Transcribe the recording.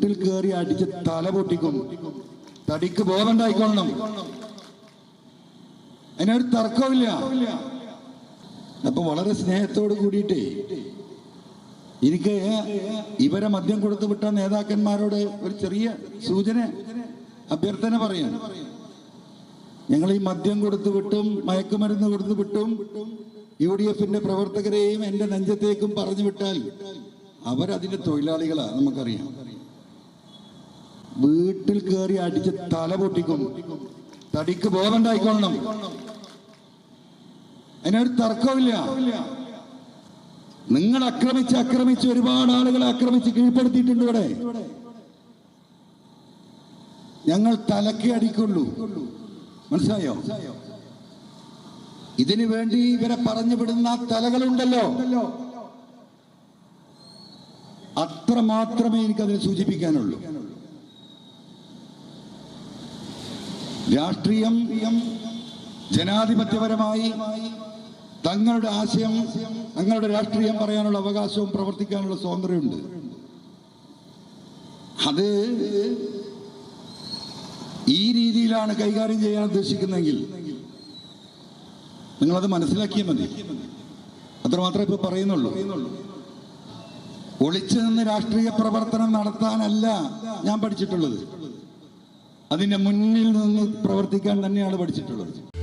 വീട്ടിൽ കയറി അടിച്ച് തല പൊട്ടിക്കും. തടിക്ക് ബോധമുണ്ടായിക്കൊള്ളണം. അതിനൊരു തർക്കമില്ല അപ്പൊ വളരെ സ്നേഹത്തോട് കൂടിയിട്ടേ എനിക്ക് ഇവരെ മദ്യം കൊടുത്തു വിട്ട നേതാക്കന്മാരോട് ഒരു ചെറിയ സൂചന അഭ്യർത്ഥന പറയാം. ഞങ്ങൾ ഈ മദ്യം കൊടുത്തു വിട്ടും മയക്കുമരുന്ന് കൊടുത്തു വിട്ടും യു ഡി എഫിന്റെ പ്രവർത്തകരെയും എന്റെ നെഞ്ചത്തേക്കും പറഞ്ഞു വിട്ടാൽ അവരതിന്റെ തൊഴിലാളികളാ നമുക്കറിയാം. വീട്ടിൽ കയറി അടിച്ച് തല പൊട്ടിക്കും. തടിക്ക് ബോധമുണ്ടായിക്കൊള്ളണം. അതിനൊരു തർക്കമില്ല നിങ്ങൾ ആക്രമിച്ച് ആക്രമിച്ച് ഒരുപാട് ആളുകളെ ആക്രമിച്ച് കീഴ്പ്പെടുത്തിയിട്ടുണ്ട് ഇവിടെ. ഞങ്ങൾ തലക്ക് അടിക്കുള്ളൂ. മനസ്സിലായോ? ഇതിനു വേണ്ടി ഇവരെ പറഞ്ഞു വിടുന്ന തലകളുണ്ടല്ലോ. അത്ര മാത്രമേ എനിക്കതിനെ സൂചിപ്പിക്കാനുള്ളൂ. രാഷ്ട്രീയം ജനാധിപത്യപരമായി തങ്ങളുടെ ആശയം തങ്ങളുടെ രാഷ്ട്രീയം പറയാനുള്ള അവകാശവും പ്രവർത്തിക്കാനുള്ള സ്വാതന്ത്ര്യമുണ്ട്. അത് ഈ രീതിയിലാണ് കൈകാര്യം ചെയ്യാൻ ഉദ്ദേശിക്കുന്നതെങ്കിൽ നിങ്ങളത് മനസ്സിലാക്കിയ മതി. അത്രമാത്രമേ ഇപ്പൊ പറയുന്നുള്ളൂ. ഒളിച്ചു നിന്ന് രാഷ്ട്രീയ പ്രവർത്തനം നടത്താനല്ല ഞാൻ പഠിച്ചിട്ടുള്ളത്. അതിന്റെ മുന്നിൽ നിന്ന് പ്രവർത്തിക്കാൻ തന്നെയാണ് പഠിച്ചിട്ടുള്ളത്.